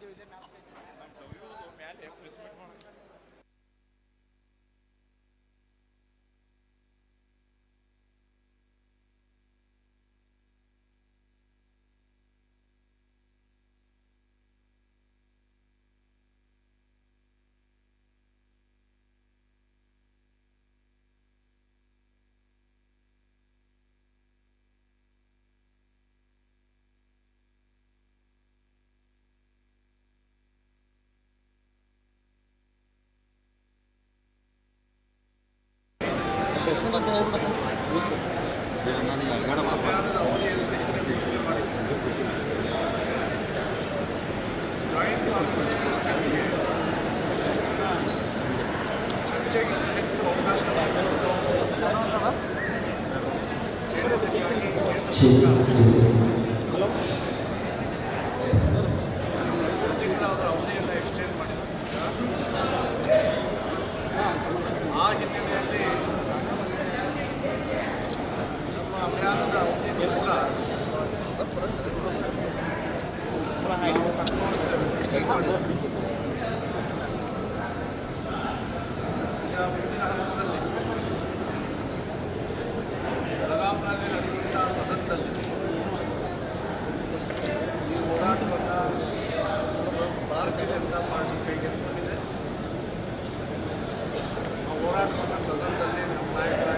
Grazie. ಹೆಚ್ಚು ಅವಕಾಶ ಬೆಳಗಾಂನಲ್ಲಿ ನಡೆಯುವಂತಹ ಸದನದಲ್ಲಿ ಈ ಹೋರಾಟವನ್ನು ಭಾರತೀಯ ಜನತಾ ಪಾರ್ಟಿ ಕೈಗೆತ್ತಿಕೊಂಡಿದೆ ಆ ಹೋರಾಟವನ್ನು ಸದನದಲ್ಲಿ ನಮ್ಮ ನಾಯಕರಾಗಿರ್ತಕ್ಕಂಥ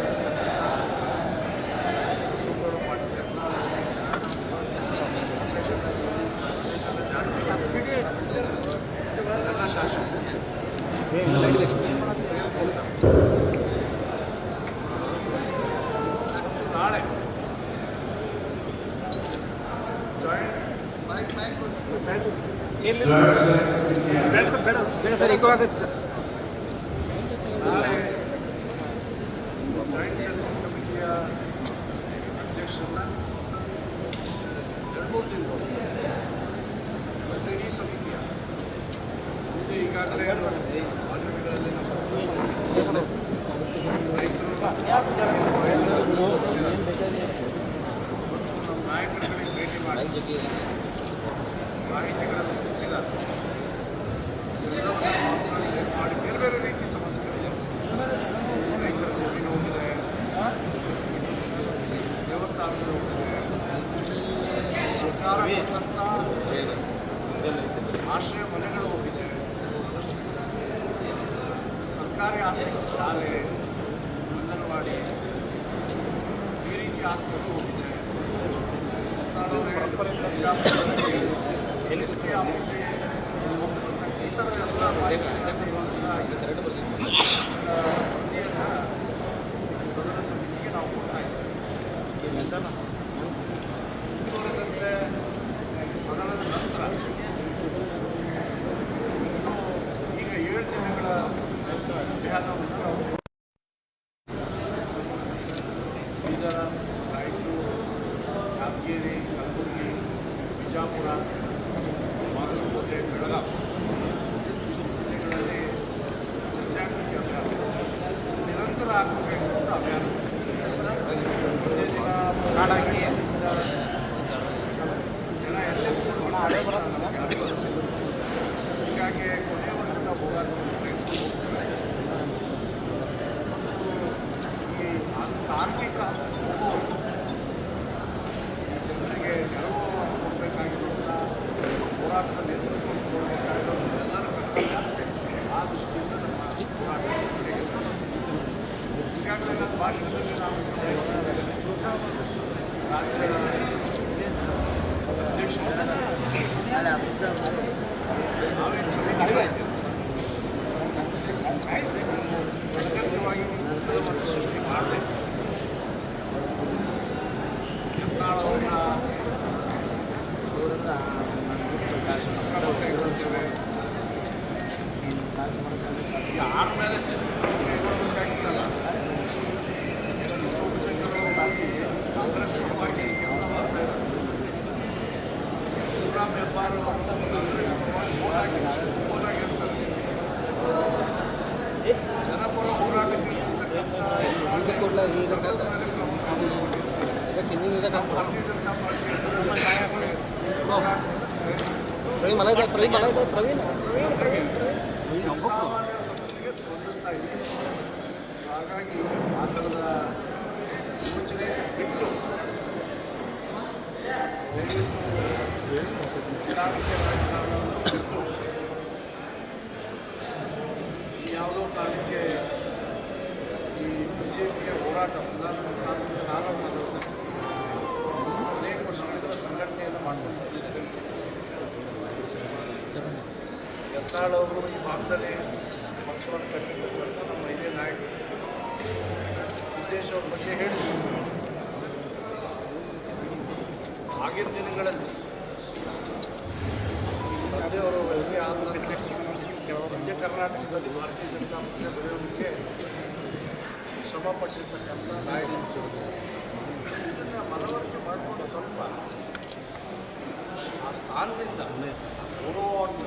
ಸರ್ ಈಗೋ ಆಗುತ್ತೆ ಸರ್ ನಾಳೆ ಜಾಯಿಂಟ್ ಸೆಂಟ್ರಲ್ ಕಮಿಟಿಯ ಅಧ್ಯಕ್ಷರನ್ನ ಎರಡು ಮೂರು ಮತ್ತು ಇಡೀ ಸಮಿತಿಯ ಮುಂದೆ ಈಗಾಗಲೇ ಭಾಷಣಗಳಲ್ಲಿ ನಮ್ಮ ರೈತರು. ಮತ್ತು ನಮ್ಮ ನಾಯಕರುಗಳಿಗೆ ಭೇಟಿ ಮಾಡಿ ಮಾಹಿತಿಗಳನ್ನು ಕಾನ್ಸಂಟ್ರೇಟ್ ಮಾಡಿ ಬೇರೆ ಬೇರೆ ರೀತಿ ಸಮಸ್ಯೆಗಳಿದೆ. ರೈತರ ಜಮೀನು ಹೋಗಿದೆ. ದೇವಸ್ಥಾನಗಳು ಹೋಗಿದೆ. ಸರ್ಕಾರ ಆಶ್ರಯ ಮನೆಗಳು ಹೋಗಿದೆ. ಸರ್ಕಾರಿ ಆಸ್ಪತ್ರೆ ಶಾಲೆ ಅಂಗನವಾಡಿ ಈ ರೀತಿ ಆಸ್ತಿಗಳು ಹೋಗಿದೆ. ಆಫೀಸಿಗೆ ಹೋಗುವಂಥ ಈ ಥರ ಎಲ್ಲ ಮಾಹಿತಿಗಳನ್ನು ಜನ ಎಚ್ಚೆತ್ತುಕೊಂಡು ಹೀಗಾಗಿ ಕೊನೆಯವರೆಗೂ ನಾವು ಹೋಗ್ತೇವೆ ಈ ಹೋಗುವವರೆಗೂ ಜನರಿಗೆ ನೆರವು ಕೊಡಬೇಕಾಗಿರುವಂಥ ಹೋರಾಟದ ನೇತೃತ್ವವನ್ನು ಕೊಡಬೇಕಾಗಿರುವಂಥ ಎಲ್ಲರ ಕರ್ತವ್ಯ ಆ ದೃಷ್ಟಿಯಿಂದ ನಮ್ಮ ಹೋರಾಟ ಈಗಾಗಲೇ ನನ್ನ ಭಾಷಣದಲ್ಲಿ ನಾನು ಸಲಹೆ ರಾಜ್ಯ ಮಲಗಿದೆ ಪ್ರವೀಣ್ ಮಲಗಿದೆ ಪ್ರವೀಣ್ ಪ್ರವೀಣ್ ಪ್ರವೀಣ್ ಪ್ರವೀಣ್ ಜನಸಾಮಾನ್ಯರ ಸಮಸ್ಯೆಗೆ ಸ್ಪಂದಿಸ್ತಾ ಇದ್ದೀವಿ ಹಾಗಾಗಿ ಆ ಯೋಚನೆಯನ್ನು ಬಿಟ್ಟು ಯಾವುದೋ ಕಾರಣಕ್ಕೆ ಈ ಬಿ ಜೆ ಪಿಯ ಹೋರಾಟ ಕಾರಣದಿಂದ ನಾನು ಅನೇಕ ವರ್ಷಗಳಿಂದ ಸಂಘಟನೆಯನ್ನು ಮಾಡ್ಕೊಂಡು ಬಂದಿದ್ದೇನೆ ಈ ಭಾಗದಲ್ಲಿ ಪಕ್ಷವನ್ನು ಕಟ್ಟಿರ್ತಕ್ಕಂಥ ನಮ್ಮ ಹಿರಿಯ ನಾಯಕರು. ಸಿದ್ದೇಶ್ ಬಗ್ಗೆ ಹೇಳಿದ್ರು. ಆಗಿನ ದಿನಗಳಲ್ಲಿ ತಂದೆಯವರು ಎಲ್ಲಿ ಆದ ನಂತರ ಮಧ್ಯ ಕರ್ನಾಟಕದಲ್ಲಿ ಭಾರತೀಯ ಜನತಾ ಪಕ್ಷ ಬೆಳೆಯೋದಕ್ಕೆ ಶ್ರಮ ಪಟ್ಟಿರ್ತಕ್ಕಂಥ ನಾಯಕರು ಇದನ್ನು ಮನವರಿಕೆ ಮಾಡಿಕೊಂಡು ಸ್ವಲ್ಪ ಆ ಸ್ಥಾನದಿಂದ ಗೌರವವಾಗಿ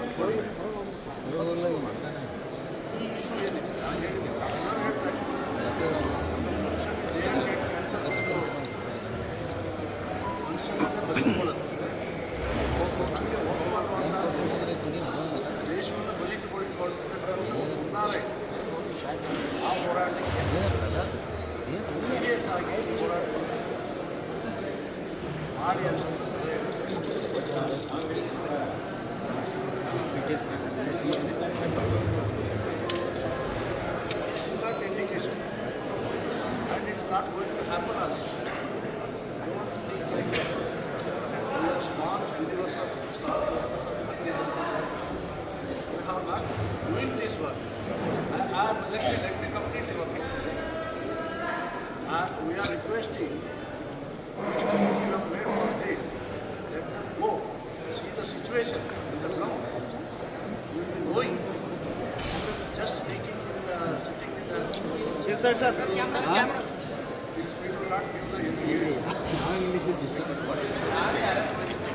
ಈ ಇಶ್ಯೂ ಏನಿದೆ? ನಾನು ಹೇಳಿದೆ ಎಲ್ಲರೂ ಹೇಳ್ತಾ ಇದ್ದೀನಿ. ಮನುಷ್ಯನಿಗೆ ಕ್ಯಾನ್ಸರ್ ಮನುಷ್ಯನನ್ನ ಆಗಿ ಹೋರಾಟವನ್ನು ಮಾಡಿ ಅನ್ನೋದು ಸಲಹೆ It's not indication. And it's not going to Yes, sir, sir. These people not give the any.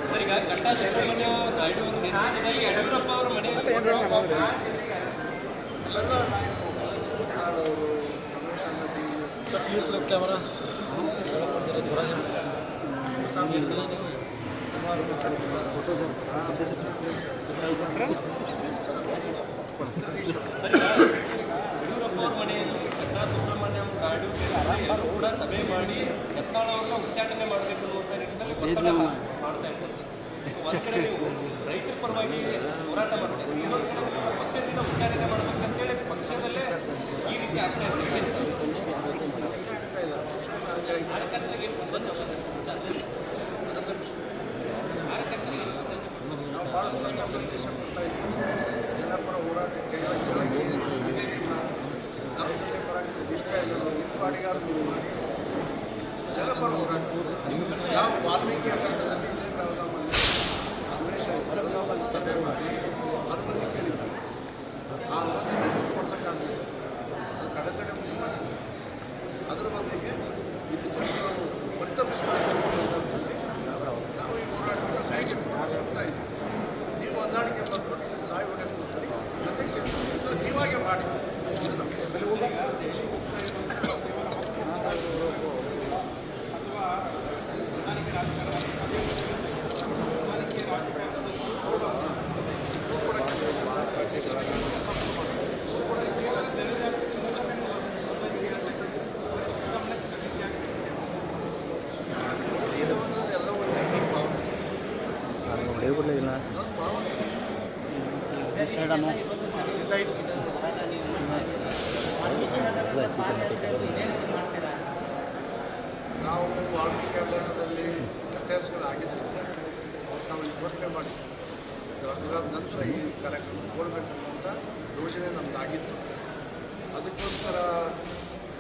Sir ಈಗ ಗಂಟಾ ಸುಬ್ರಹ್ಮಣ್ಯ ನಾಯ್ಡು ಅವರ ನೇತೃತ್ವದಲ್ಲಿ ಯಡಿಯೂರಪ್ಪ ಅವರ ಮನೆಯಲ್ಲಿ ಎಲ್ಲರ ನಾಯಕರು ಅವರು ರಮೇಶ್ ಅನ್ನದಿ ಕ್ಯಾಮರಾ ಕುಮಾರ್ ಯಡಿಯೂರಪ್ಪ ಅವ್ರ ಮನೆಯಲ್ಲಿ ಸುಬ್ರಹ್ಮಣ್ಯಂ ಸೇರಿದಂತೆ ಎಲ್ಲರೂ ಕೂಡ ಸಭೆ ಮಾಡಿ ಯತ್ನಾಳ ಅವ್ರನ್ನ ಉಚ್ಚಾಟನೆ ಮಾಡಬೇಕು ಅನ್ನುವಂಥ ನಿಟ್ಟಿನಲ್ಲಿ ಒತ್ತಡ ಮಾಡ್ತಾ ಇರ್ಬೋದು ಕಡೆ ರೈತರ ಪರವಾಗಿ ಹೋರಾಟ ಮಾಡ್ತಾ ಇದ್ದೀರಿ ಇನ್ನೊಂದು ಕಡೆ ನೀವು ಪಕ್ಷದಿಂದ ಉಚ್ಚಾಟನೆ ಮಾಡ್ಬೇಕಂತೇಳಿ ಪಕ್ಷದಲ್ಲೇ ಈ ರೀತಿ ಆಗ್ತಾ ಇದೆ ನಾವು ಭಾಳ ಸ್ಪಷ್ಟ ಸಂದೇಶ ಕೊಡ್ತಾ ಇದ್ದೀವಿ ಹೋರಾಟಕ್ಕೆ ಕೆಳಗೆ ಕೆಳಗೆ ನಾವು ನಮ್ಮ ಜೊತೆ ಬರೋಕ್ಕೆ ನಿಮ್ಮ ನೀವು ವಾಲ್ಮೀಕಿ ಬೆಳಗಾಮಲ್ಲಿ ಸಭೆ ಮಾಡಿ ಅನುಮತಿ ಕೇಳಿದ್ರು ಆ ಅನುಮತಿ ಕೊಡ್ಸೋಕ್ಕಾಗಲಿಲ್ಲ ಅದು ಕಡೆತಡೆ ಮುಂದೆ ಮಾಡಿದ್ರು ಅದ್ರ ಬದಲಿಗೆ ಇದು ಜನರು ಪರಿತಪಿಸ್ತಾರೆ ಅನ್ನೋ ಸಂದರ್ಭದಲ್ಲಿ ನಾವು ಈ ಹೋರಾಟವನ್ನು ಕೈಗೆತ್ತಿಕೊಂಡು ಹೋಗ್ತಾ ಇದ್ದೀವಿ ನೀವು ಹೊಂದಾಣಿಕೆ ಬಂದ್ಕೊಂಡು ಇದನ್ನು ಸಾಯಿ ಹೊಡೆಯಕ್ಕೆ ಕೂತ್ಕೊಳ್ಳಿ ಜೊತೆಗೆ ಸೇರ್ಕೊಂಡು ಇದನ್ನು ನೀವಾಗೆ ಮಾಡಿ ಇದು ನಮ್ಮ ಸೇವೆ. ಜೀವನದಲ್ಲಿ ಎಲ್ಲ ಒಳ್ಳೆಯ ಭಾವನೆ ಹೊಡೆಯಬಿಡ್ಲಿಲ್ಲ ಇನ್ನೊಂದು ಭಾವನೆ ನಾವು ವಾಲ್ಮೀಕಿ ಹಗರಣದಲ್ಲಿ ವ್ಯತ್ಯಾಸಗಳಾಗಿದ್ದರಿಂದ ಅವ್ರು ನಾವು ಘೋಷಣೆ ಮಾಡಿ ದಸರಾದ ನಂತರ ಈ ಕಾರ್ಯಕ್ರಮ ತಗೊಳ್ಬೇಕು ಅಂತ ಯೋಜನೆ ನಮ್ಮದಾಗಿತ್ತು ಅದಕ್ಕೋಸ್ಕರ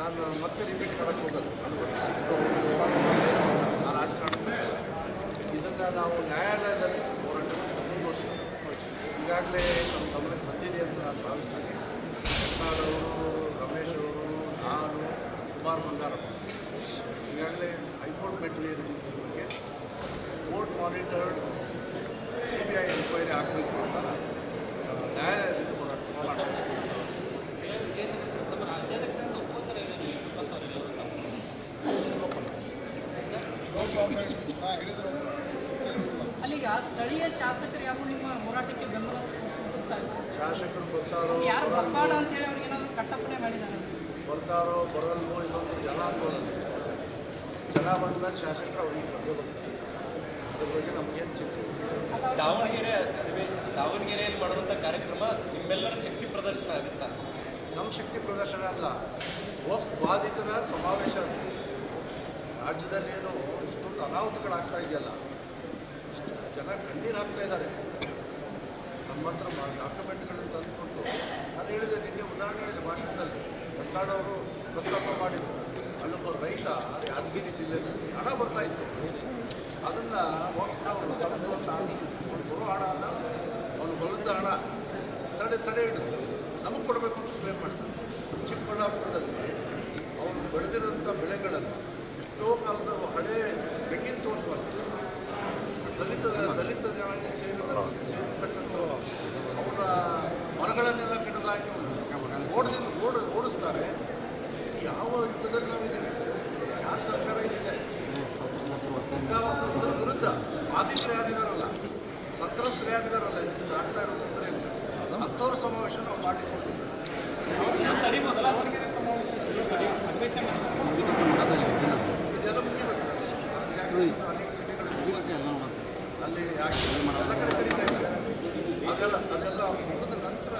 ನಾನು ಮತ್ತೆ ರಿಪೀಟ್ ಮಾಡೋಕ್ಕೆ ಹೋಗಲ್ಲ. ಅನುಮತಿ ಸಿಕ್ತು ಆ ರಾಜಕಾರಣಕ್ಕೆ ಇದನ್ನು ನಾವು ನ್ಯಾಯಾಲಯದಲ್ಲಿ ಹೋರಾಟ ಮುಂದುವರ್ಸಿ ಈಗಾಗಲೇ ನಮ್ಮ ಗಮನಕ್ಕೆ ಬಂದಿದೆ ಅಂತ ನಾನು ಭಾವಿಸ್ತೇನೆ. ಅವರು ನಾನು ಕುಮಾರ್ ಬಂಗಾರಪ್ಪ. ಈಗಾಗಲೇ ಹೈಕೋರ್ಟ್ ಮೆಟ್ಟಿಲಿದೆ ಇದ್ರ ಬಗ್ಗೆ court monitored C B I enquiry ಆಗಬೇಕು ಅಂತ ನ್ಯಾಯಾಲಯದಲ್ಲಿ ಹೋರಾಟ ಹೋರಾಟ ಅಲ್ಲಿಗ ಸ್ಥಳೀಯ ಶಾಸಕರು ಯಾರು? ನಿಮ್ಮ ಹೋರಾಟಕ್ಕೆ ಬೆಂಬಲ ಸೂಚಿಸ್ತಾ ಶಾಸಕರು ಬರ್ತಾರೋ ಯಾರು ಬರ್ತಾಡ ಅಂತ ಹೇಳಿ ಅವ್ರಿಗೆ ಏನಾದ್ರು ಕಟ್ಟಪ್ಪಣೆ ಮಾಡಿದ್ದಾರೆ ಬರ್ತಾರೋ ಬರಲ್ವೋ ಇದೊಂದು ಜನಾಂದೋಲನ ಜನ ಬಂದ್ಮೇಲೆ ಶಾಸಕರು ಅವ್ರಿಗೆ ಬಂದೇ ಬರ್ತಾರೆ ಅದ್ರ ಬಗ್ಗೆ ನಮಗೇನು ಚಿಂತೆ ಇಲ್ಲ. ದಾವಣಗೆರೆ ಅಧಿವೇಶನ ದಾವಣಗೆರೆಯಲ್ಲಿ ಮಾಡುವಂಥ ಕಾರ್ಯಕ್ರಮ ನಿಮ್ಮೆಲ್ಲರ ಶಕ್ತಿ ಪ್ರದರ್ಶನ ಆಗುತ್ತಾ? ನಮ್ಮ ಶಕ್ತಿ ಪ್ರದರ್ಶನ ಅಲ್ಲ ಒಫ್ ಬಾಧಿತರ ಸಮಾವೇಶ ಅದು. ರಾಜ್ಯದಲ್ಲಿ ಏನು ಇಷ್ಟೊಂದು ಅನಾಹುತಗಳಾಗ್ತಾ ಇದೆಯಲ್ಲ ಇಷ್ಟು ಜನ ಕಣ್ಣೀರು ಹಾಕ್ತಾ ಇದ್ದಾರೆ. ನಮ್ಮ ಹತ್ರ ಡಾಕ್ಯುಮೆಂಟ್ಗಳನ್ನು ತಂದುಕೊಂಡು ನಾನು ಹೇಳಿದೆ ನಿನ್ನೆ ಉದಾಹರಣೆ ಹೇಳಿದೆ ಭಾಷಣದಲ್ಲಿ. ಕನ್ನಡವರು ಪ್ರಸ್ತಾಪ ಮಾಡಿದರು. ಅಲ್ಲೊಬ್ಬ ರೈತ ಯಾದಗಿರಿ ಜಿಲ್ಲೆಯಲ್ಲಿ ಹಣ ಬರ್ತಾ ಇತ್ತು. ಅದನ್ನು ವಕ್ನವರು ತಂದು ಅಂತ ಬರೋ ಹಣ ಅಲ್ಲ, ಅವನು ಹೊಲದ ಹಣ ತಡೆ ತಡೆ ಹಿಡಿದು ನಮಗೆ ಕೊಡಬೇಕು ಅಂತ ಕ್ಲೇಮ್ ಮಾಡ್ತಾರೆ ಚಿಕ್ಕಬಳ್ಳಾಪುರದಲ್ಲಿ ಅವನು ಬೆಳೆದಿರೋಂಥ ಬೆಳೆಗಳನ್ನು ಎಷ್ಟೋ ಕಾಲದ ಹಳೆ ಬೆಂಗಿನ ತೋರಿಸುವಂತೆ ದಲಿತ ದಲಿತ ಜನಾಂಗಕ್ಕೆ ಸೇರಿದ ಸೇರಿರ್ತಕ್ಕಂಥ ಅವರ ಮರಗಳನ್ನೆಲ್ಲ ಕಡಿದಾಕಿ ಓಡದಿಂದ ಓಡ ಓಡಿಸ್ತಾರೆ. ಯಾವ ಯುದ್ಧದಲ್ಲಿ ನಾವಿದ್ದೀವಿ ಯಾರು ಸರ್ಕಾರ ಇಲ್ಲಿದೆ? ಅದ್ರ ವಿರುದ್ಧ. ಬಾಧಿತರು ಯಾರಿದಾರಲ್ಲ? ಸಂತ್ರಸ್ತರು ಯಾರಿದಾರಲ್ಲ? ಇದರಿಂದ ಆಗ್ತಾ ಇರೋ ತೊಂದರೆ ಅಂಥವ್ರ ಸಮಾವೇಶ ನಾವು ಮಾಡಿಕೊಂಡು. ಇದೆಲ್ಲ ಮುಗಿಬೇಕು. ಅನೇಕ ಜಿಲ್ಲೆಗಳು ಅಲ್ಲಿ ಯಾಕೆ? ಎಲ್ಲ ಕಡೆ ಕರೀತಾ ಇದ್ದಾರೆ. ಅದೆಲ್ಲ ಅದೆಲ್ಲ ಮುಗಿದ ನಂತರ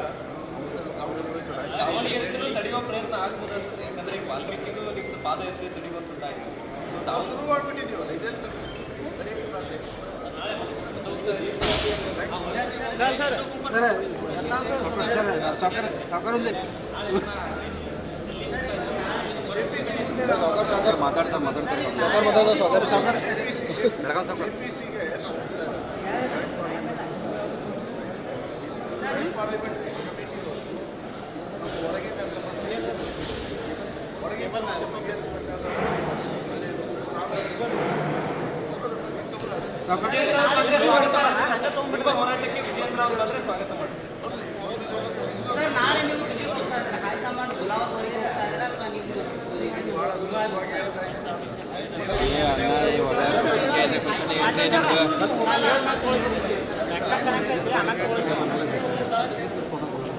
ದಾವಣಗೆರೆ ಜೊತೆ ದಾವಣಗೆರೆಯಿಂದಲೂ ತಡೆಯುವ ಪ್ರಯತ್ನ ಆಗ್ಬೋದಾ ಸರ್ ಯಾಕಂದ್ರೆ ಈಗ ವಾಲ್ಮೀಕಿಗೂ ನಿಮ್ದು ಪಾದಯಾತ್ರೆ ತಡೆಯುವಂಥದ್ದಾಗಿದೆ ಸೊ ನಾವು ತಾವು ಶುರು ಮಾಡಿಬಿಟ್ಟಿದ್ದೀವಲ್ಲ ಇದೆಲ್ಲ ತಡೆಯೋಕ್ಕೆ ಸಾಧ್ಯ ಜೆ ಪಿ ಸಿ ಮುಂದೆ ಮಾತಾಡ್ತಾ ಮಾತಾಡ್ತಾರೆ ಜೆ ಸ್ವಾಗತ ಮಾಡಿ ನಾಳೆ ನೀವು ಹೋಗ್ತಾ ಹೋಗ್ತಾ ಅಥವಾ ನೀವು ಬಹಳ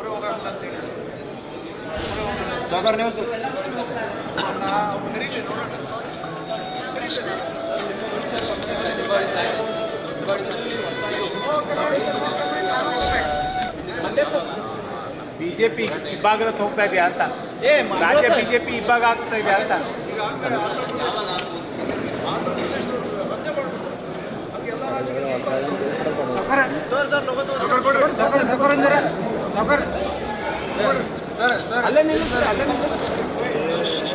ಹೋಗಲ್ಲ ಅಂತ ಹೇಳಿದ್ರು ಸಾಗರ್ ನ್ಯೂಸ್ ಬಿಜೆಪಿ ಇಬ್ಬಾಗ ಹೋಗ್ತಾ ಇದೆಯಾ ಅಂತ ರಾಜ್ಯ ಬಿಜೆಪಿ ಇಬ್ಬಾಗ ಆಗ್ತಾ ಇದೆಯಾ ಅಂತ ಈಗ ಆಂಧ್ರ ಆಂಧ್ರ ಎಲ್ಲ ರಾಜ್ಯಗಳು ಅಲ್ಲೇ ನಿಲ್ಲಿಸಿ ಸರ್ ಅಲ್ಲೇ ನಿಲ್ಲಿಸಿ